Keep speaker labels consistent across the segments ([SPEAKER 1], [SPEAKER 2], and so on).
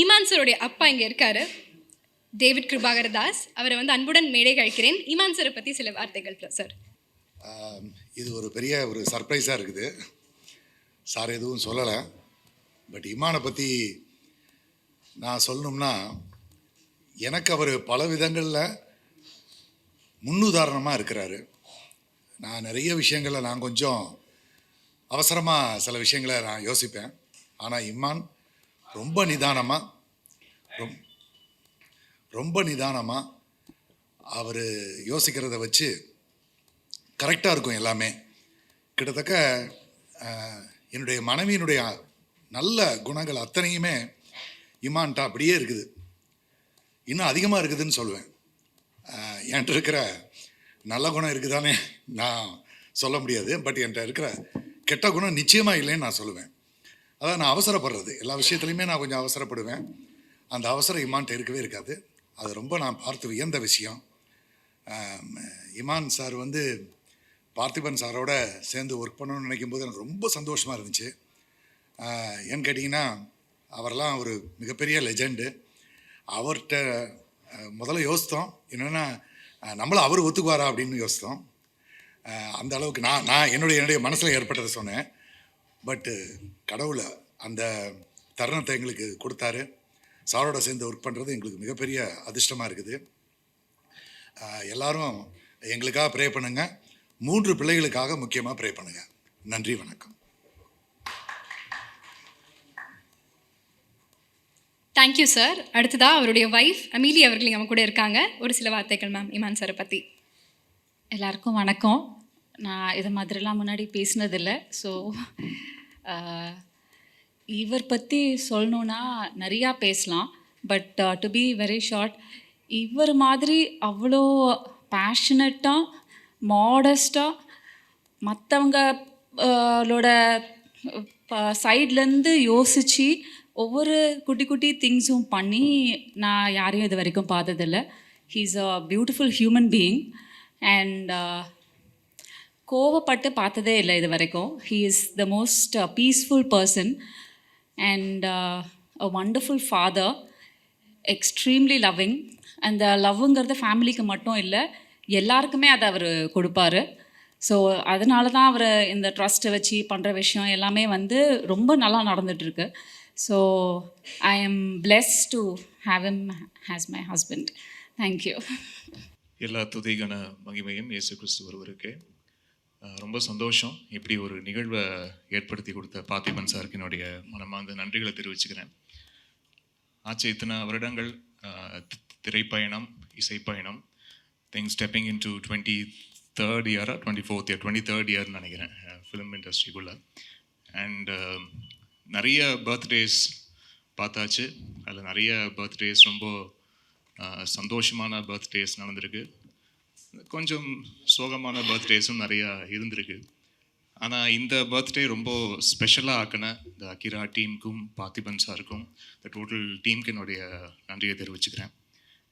[SPEAKER 1] ஈமான் சருடைய அப்பா இங்கே இருக்காரு. டேவிட் கிருபாகர் தாஸ் அவரை வந்து அன்புடன் மேடை கழிக்கிறேன். ஈமான் சரை பற்றி சில வார்த்தைகள் சார்
[SPEAKER 2] இது ஒரு பெரிய ஒரு சர்ப்ரைஸாக இருக்குது. சார் எதுவும் சொல்லலை. பட் இமானை பற்றி நான் சொல்லணும்னா எனக்கு அவர் பல விதங்களில் முன்னுதாரணமாக இருக்கிறாரு. நான் நிறைய விஷயங்களில் நான் கொஞ்சம் அவசரமாக சில விஷயங்களை நான் யோசிப்பேன். ஆனால் இம்மான் ரொம்ப நிதானமாக ரொம் ரொம்ப நிதானமாக அவர் யோசிக்கிறத வச்சு கரெக்டாக இருக்கும் எல்லாமே. கிட்டத்தக்க என்னுடைய மனைவியினுடைய நல்ல குணங்கள் அத்தனையுமே இமான்ட்டா அப்படியே இருக்குது. இன்னும் அதிகமாக இருக்குதுன்னு சொல்லுவேன் என்கிட்ட இருக்கிற நல்ல குணம் இருக்குதானே நான் சொல்ல முடியாது. பட் என்கிட்ட இருக்கிற கெட்ட குணம் நிச்சயமாக இல்லைன்னு நான் சொல்லுவேன். அதான் நான் அவசரப்படுறது. எல்லா விஷயத்துலையுமே நான் கொஞ்சம் அவசரப்படுவேன். அந்த அவசரம் இமான்ட்ட இருக்கவே இருக்காது. அது ரொம்ப நான் பார்த்து வியந்த விஷயம். இமான் சார் வந்து பார்த்திபன் சாரோட சேர்ந்து ஒர்க் பண்ணணும்னு நினைக்கும் போது எனக்கு ரொம்ப சந்தோஷமாக இருந்துச்சு. ஏன்னு கேட்டிங்கன்னா அவரெல்லாம் ஒரு மிகப்பெரிய லெஜெண்டு அவர்கிட்ட முதல்ல யோசித்தோம். என்னென்னா நம்மளை அவர் ஒத்துக்குவாரா அப்படின்னு யோசித்தோம். அந்த அளவுக்கு நான் நான் என்னுடைய என்னுடைய மனசில் ஏற்பட்டதை சொன்னேன். பட்டு கடவுளை அந்த தருணத்தை எங்களுக்கு கொடுத்தாரு. சாரோட சேர்ந்து ஒர்க் பண்ணுறது எங்களுக்கு மிகப்பெரிய அதிர்ஷ்டமாக இருக்குது. எல்லாரும் எங்களுக்காக ப்ரே பண்ணுங்க. மூன்று பிள்ளைகளுக்காக முக்கியமாக ப்ரே பண்ணுங்க. நன்றி வணக்கம்.
[SPEAKER 1] தேங்க்யூ சார் அடுத்ததா அவருடைய ஒய்ஃப் அமீலி அவர்கள் நம்ம கூட இருக்காங்க. ஒரு சில வார்த்தைகள் மேம் இமான் சாரை பற்றி
[SPEAKER 3] எல்லாருக்கும் வணக்கம். நான் இது மாதிரிலாம் முன்னாடி பேசினதில்ல. ஸோ இவர் பற்றி சொல்லணுன்னா நிறையா பேசலாம். But to be very short இவர் மாதிரி அவ்வளோ பேஷனட்டாக மாடஸ்டாக மற்றவங்க லோட சைட்லேருந்து யோசித்து ஒவ்வொரு குட்டி குட்டி திங்ஸும் பண்ணி நான் யாரையும் இது வரைக்கும் பார்த்ததில்ல. He's a beautiful human being and கோவப்பட்டு பார்த்ததே இல்லை இது வரைக்கும் he is the most peaceful person and a wonderful father extremely loving அந்த லவ்வுங்கிறது ஃபேமிலிக்கு மட்டும் இல்லை எல்லாருக்குமே அதை அவர் கொடுப்பாரு. ஸோ அதனால தான் அவர் இந்த ட்ரஸ்ட்டை வச்சு பண்ணுற விஷயம் எல்லாமே வந்து ரொம்ப நல்லா நடந்துகிட்ருக்கு so I am bless to have him as my husband thank you
[SPEAKER 4] எல்லா துதிகன மகிமையும் இயேசு கிறிஸ்து ஒருவருக்கு ரொம்ப சந்தோஷம் இப்படி ஒரு நிகழ்வை ஏற்படுத்தி கொடுத்த பார்த்திபன் சாருக்கு என்னுடைய மனமார்ந்த நன்றிகளை தெரிவிச்சுக்கிறேன். ஆச்சு இத்தனை வருடங்கள் திரைப்பயணம் இசைப்பயணம் think stepping in to twenty third இயராக twenty fourth year twenty third இயர்னு நினைக்கிறேன் ஃபிலிம் இண்டஸ்ட்ரிக்குள்ளே அண்ட் நிறைய பர்த்டேஸ் பார்த்தாச்சு. அதில் நிறைய பர்த்டேஸ் ரொம்ப சந்தோஷமான பர்த்டேஸ் நடந்திருக்கு. கொஞ்சம் சோகமான பர்த்டேஸும் நிறையா இருந்திருக்கு. ஆனால் இந்த பர்த்டே ரொம்ப ஸ்பெஷலாக ஆக்கின இந்த அகிரா டீமுக்கும் பார்த்திபன் சாருக்கும் இந்த டோட்டல் டீமுக்கு என்னுடைய நன்றியை தெரிவிச்சுக்கிறேன்.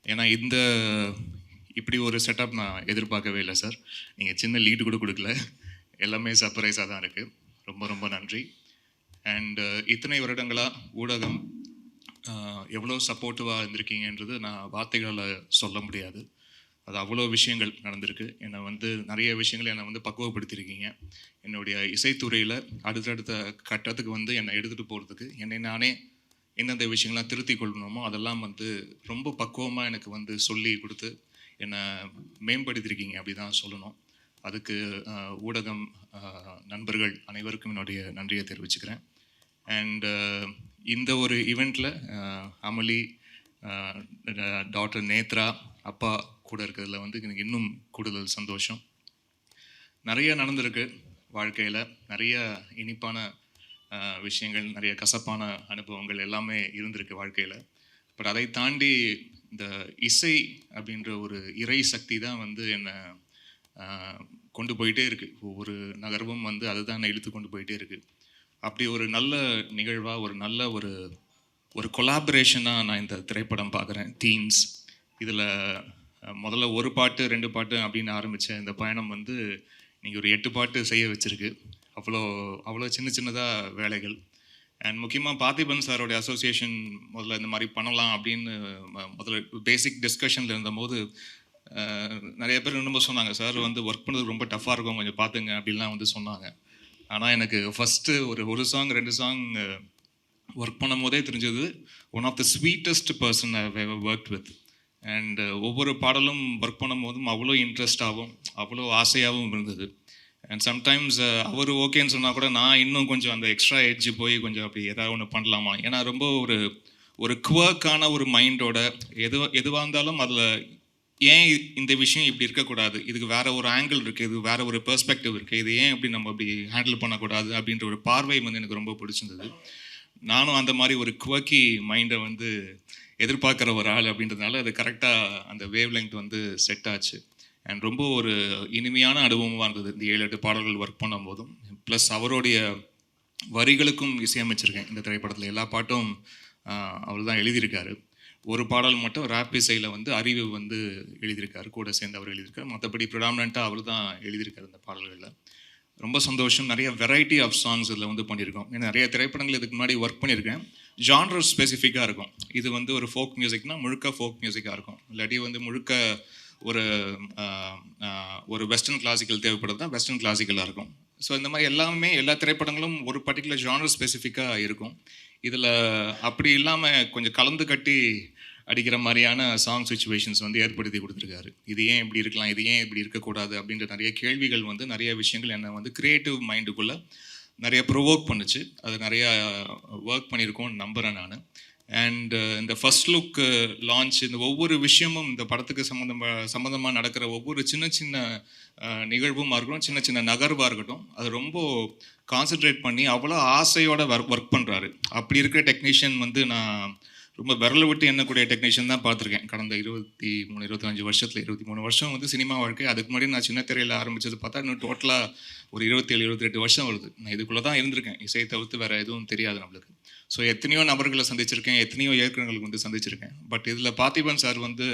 [SPEAKER 4] ஏன்னா இந்த இப்படி ஒரு செட்டப் நான் எதிர்பார்க்கவே இல்லை சார் நீங்கள் சின்ன லீடு கூட கொடுக்கல. எல்லாமே சர்ப்ரைஸாக தான் இருக்குது ரொம்ப ரொம்ப நன்றி. அண்ட் இத்தனை வருடங்களாக ஊடகம் எவ்வளோ சப்போர்ட்டிவாக இருந்திருக்கீங்கன்றது நான் வார்த்தைகளால் சொல்ல முடியாது. அது அவ்வளோ விஷயங்கள் நடந்திருக்கு. என்னை வந்து நிறைய விஷயங்கள் என்னை வந்து பக்குவப்படுத்தியிருக்கீங்க. என்னுடைய இசைத்துறையில் அடுத்தடுத்த கட்டத்துக்கு வந்து என்னை எடுத்துகிட்டு போகிறதுக்கு என்னை நானே எந்தெந்த விஷயங்கள்லாம் திருத்திக் கொள்ளணுமோ அதெல்லாம் வந்து ரொம்ப பக்குவமாக எனக்கு வந்து சொல்லி கொடுத்து என்னை மேம்படுத்தியிருக்கீங்க அப்படி தான் சொல்லணும். அதுக்கு ஊடகம் நண்பர்கள் அனைவருக்கும் என்னுடைய நன்றியை தெரிவிச்சுக்கிறேன். அண்டு இந்த ஒரு ஈவெண்ட்டில் அமளி டாக்டர் நேத்ரா அப்பா கூட இருக்கிறதுல வந்து எனக்கு இன்னும் கூடுதல் சந்தோஷம். நிறைய நடந்திருக்கு வாழ்க்கையில். நிறைய இனிப்பான விஷயங்கள் நிறைய கசப்பான அனுபவங்கள் எல்லாமே இருந்திருக்கு வாழ்க்கையில். பட் அதை தாண்டி இந்த இசை அப்படின்ற ஒரு இறை சக்தி தான் வந்து என்னை கொண்டு போயிட்டே இருக்கு. ஒவ்வொரு நகர்வும் வந்து அதுதான் என்னை இழுத்து கொண்டு போயிட்டே இருக்குது அப்படி ஒரு நல்ல நிகழ்வாக ஒரு நல்ல ஒரு ஒரு கொலாபரேஷனாக நான் இந்த திரைப்படம் பார்க்குறேன். தீம்ஸ் இதில் முதல்ல ஒரு பாட்டு ரெண்டு பாட்டு அப்படின்னு ஆரம்பித்த இந்த பயணம் வந்து நீங்கள் ஒரு எட்டு பாட்டு செய்ய வச்சுருக்கு. அவ்வளோ அவ்வளோ சின்ன சின்னதாக வேலைகள். அண்ட் முக்கியமாக பார்த்திபன் சாரோடைய அசோசியேஷன் முதல்ல இந்த மாதிரி பண்ணலாம் அப்படின்னு முதல்ல பேசிக் டிஸ்கஷனில் இருந்தபோது நிறைய பேர் இன்னும் சொன்னாங்க சார் வந்து ஒர்க் பண்ணுறது ரொம்ப டஃப்பாக இருக்கும் கொஞ்சம் பார்த்துங்க அப்படின்லாம் வந்து சொன்னாங்க. ஆனால் எனக்கு ஃபஸ்ட்டு ஒரு ஒரு சாங் ரெண்டு சாங் ஒர்க் பண்ணும் போதே தெரிஞ்சது one of the sweetest person I work with and uh, ஒவ்வொரு பாடலும் ஒர்க் பண்ணும்போதும் அவ்வளோ இன்ட்ரெஸ்டாகவும் அவ்வளோ ஆசையாகவும் இருந்தது. அண்ட் சம்டைம்ஸ் uh, அவர் ஓகேன்னு சொன்னால் கூட நான் இன்னும் கொஞ்சம் அந்த எக்ஸ்ட்ரா எட்ஜ் போய் கொஞ்சம் அப்படி ஏதாவது ஒன்று பண்ணலாமா? ஏன்னா ரொம்ப ஒரு ஒரு குவர்க்கான ஒரு மைண்டோட எது எதுவாக இருந்தாலும் அதில் ஏன் இந்த விஷயம் இப்படி இருக்கக்கூடாது? இதுக்கு வேற ஒரு ஆங்கிள் இருக்குது இது வேற ஒரு பெர்ஸ்பெக்டிவ் இருக்குது இது ஏன் இப்படி நம்ம அப்படி ஹேண்டில் பண்ணக்கூடாது அப்படின்ற ஒரு பார்வை வந்து எனக்கு ரொம்ப பிடிச்சிருந்தது. நானும் அந்த மாதிரி ஒரு குவக்கி மைண்டை வந்து எதிர்பார்க்குற ஒரு ஆள் அப்படின்றதுனால அது கரெக்டாக அந்த வேவ் லெங்க் வந்து செட் ஆச்சு. அண்ட் ரொம்ப ஒரு இனிமையான அனுபவமாக இருந்தது. இந்த ஏழு எட்டு பாடல்கள் ஒர்க் பண்ணும்போதும். ப்ளஸ் அவருடைய வரிகளுக்கும் இசையமைச்சிருக்கேன். இந்த திரைப்படத்தில் எல்லா பாட்டும் அவர் தான் எழுதியிருக்காரு. ஒரு பாடல் மட்டும் ரேப் இசையில் வந்து அறிவு வந்து எழுதியிருக்காரு. கூட சேர்ந்து அவர் எழுதியிருக்காரு. மற்றபடி ப்ரிடாமினண்ட்டாக அவர் தான் எழுதியிருக்காரு அந்த பாடல்களில். ரொம்ப சந்தோஷம். நிறைய வெரைட்டி ஆஃப் சாங்ஸ் இதில் வந்து பண்ணியிருக்கோம். ஏன்னா நிறைய திரைப்படங்கள் இதுக்கு முன்னாடி ஒர்க் பண்ணியிருக்கேன். ஜான்ரர் ஸ்பெசிஃபிக்காக இருக்கும். இது வந்து ஒரு ஃபோக் மியூசிக்னா முழுக்க ஃபோக் மியூசிக்காக இருக்கும். இல்லாட்டி வந்து முழுக்க ஒரு ஒரு வெஸ்டர்ன் கிளாசிக்கல் தேவைப்படுறது தான் வெஸ்டர்ன் கிளாசிக்கலாக இருக்கும். ஸோ இந்த மாதிரி எல்லாமே எல்லா திரைப்படங்களும் ஒரு பர்டிகுலர் ஜானர் ஸ்பெசிஃபிக்காக இருக்கும். இதில் அப்படி இல்லாமல் கொஞ்சம் கலந்து கட்டி அடிக்கிற மாதிரியான சாங் சுச்சுவேஷன்ஸ் வந்து ஏற்படுத்தி கொடுத்துருக்காரு. இது ஏன் இப்படி இருக்கலாம்? இது ஏன் இப்படி இருக்கக்கூடாது? அப்படின்ற நிறைய கேள்விகள் வந்து நிறைய விஷயங்கள் என்னை வந்து கிரியேட்டிவ் மைண்டுக்குள்ளே நிறைய ப்ரொவோக் பண்ணுச்சு. அது நிறையா ஒர்க் uh, பண்ணியிருக்கோம்னு நம்புகிறேன் நான். அண்ட் uh, இந்த ஃபர்ஸ்ட் லுக் லான்ச் இந்த ஒவ்வொரு விஷயமும் இந்த படத்துக்கு சம்மந்தமாக சம்மந்தமாக நடக்கிற ஒவ்வொரு சின்ன சின்ன uh, நிகழ்வும் இருக்கட்டும் சின்ன சின்ன நகர்வாக இருக்கட்டும் அது ரொம்ப கான்சென்ட்ரேட் பண்ணி அவ்வளோ ஆசையோட ஒர்க் ஒர்க் பண்ணுறாரு அப்படி இருக்கிற டெக்னீஷியன் வந்து நான் ரொம்ப விரல விட்டு எண்ணக்கூடிய டெக்னீஷியன் தான் பார்த்துருக்கேன். கடந்த இருபத்தி மூணு இருபத்தஞ்சு வருஷத்தில் இருபத்தி மூணு வருஷம் வந்து சினிமா வாழ்க்கை. அதுக்கு முன்னாடி நான் சின்ன திரையில் ஆரம்பிச்சது பார்த்தா இன்னும் டோட்டலாக ஒரு இருபத்தேழு இருபத்தெட்டு வருஷம் வருது. நான் இதுக்குள்ளே தான் இருந்திருக்கேன். இசையை தவிர்த்து வேறு எதுவும் தெரியாது நம்மளுக்கு. ஸோ எத்தனையோ நபர்களை சந்திச்சிருக்கேன். எத்தனையோ இயக்குநர்களுக்கு வந்து சந்திச்சிருக்கேன். பட் இதில் பார்த்திபன் சார் வந்து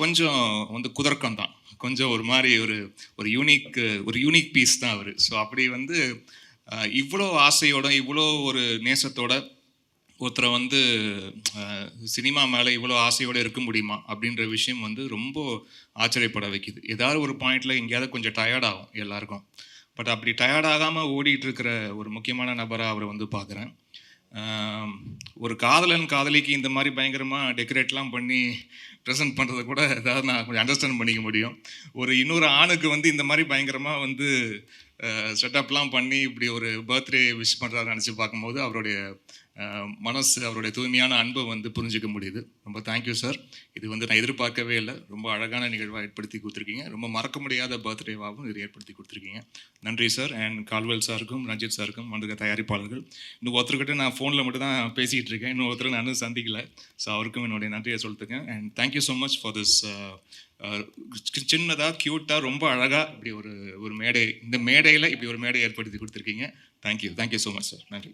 [SPEAKER 4] கொஞ்சம் வந்து குதர்க்கம் தான். கொஞ்சம் ஒரு மாதிரி ஒரு ஒரு யூனிக் ஒரு யூனிக் பீஸ் தான் அவர். ஸோ அப்படி வந்து இவ்வளோ ஆசையோட இவ்வளோ ஒரு நேசத்தோட ஒருத்தரை வந்து சினிமா மேலே இவ்வளோ ஆசையோடு இருக்க முடியுமா? அப்படின்ற விஷயம் வந்து ரொம்ப ஆச்சரியப்பட வைக்குது. ஏதாவது ஒரு பாயிண்டில் எங்கேயாவது கொஞ்சம் டயர்டாகும் எல்லாருக்கும். பட் அப்படி டயர்ட் ஆகாமல் ஓடிட்டு இருக்கிற ஒரு முக்கியமான நபராக அவரை வந்து பார்க்குறேன். ஒரு காதலன் காதலிக்கு இந்த மாதிரி பயங்கரமாக டெக்கரேட்லாம் பண்ணி ப்ரெசென்ட் பண்ணுறத கூட ஏதாவது நான் கொஞ்சம் அண்டர்ஸ்டாண்ட் பண்ணிக்க முடியும். ஒரு இன்னொரு ஆணுக்கு வந்து இந்த மாதிரி பயங்கரமாக வந்து செட்டப்லாம் பண்ணி இப்படி ஒரு பர்த்டே விஷ் பண்ணுறாரு நினச்சி பார்க்கும்போது அவருடைய மனசு அவருடைய தூய்மையான அன்பை வந்து புரிஞ்சுக்க முடியுது. ரொம்ப தேங்க்யூ சார் இது வந்து நான் எதிர்பார்க்கவே இல்லை. ரொம்ப அழகான நிகழ்வாக ஏற்படுத்தி கொடுத்துருக்கீங்க. ரொம்ப மறக்க முடியாத பர்த்டேவாகவும் இது ஏற்படுத்தி கொடுத்துருக்கீங்க. நன்றி சார் அண்ட் கால்வெல் சாருக்கும் ரஞ்சித் சாருக்கும் வந்திருக்க தயாரிப்பாளர்கள். இன்னும் ஒருத்தர்கிட்ட நான் ஃபோனில் மட்டும் தான் பேசிகிட்டு இருக்கேன். இன்னும் ஒருத்தர் நான் சந்திக்கல. ஸோ அவருக்கும் என்னுடைய நன்றியை சொல்லிட்டுருக்கேன். And thank you so much for this சின்னதாக க்யூட்டாக ரொம்ப அழகாக இப்படி ஒரு ஒரு மேடை இந்த மேடையில் இப்படி ஒரு மேடை ஏற்படுத்தி கொடுத்துருக்கீங்க. Thank you thank you so much sir நன்றி.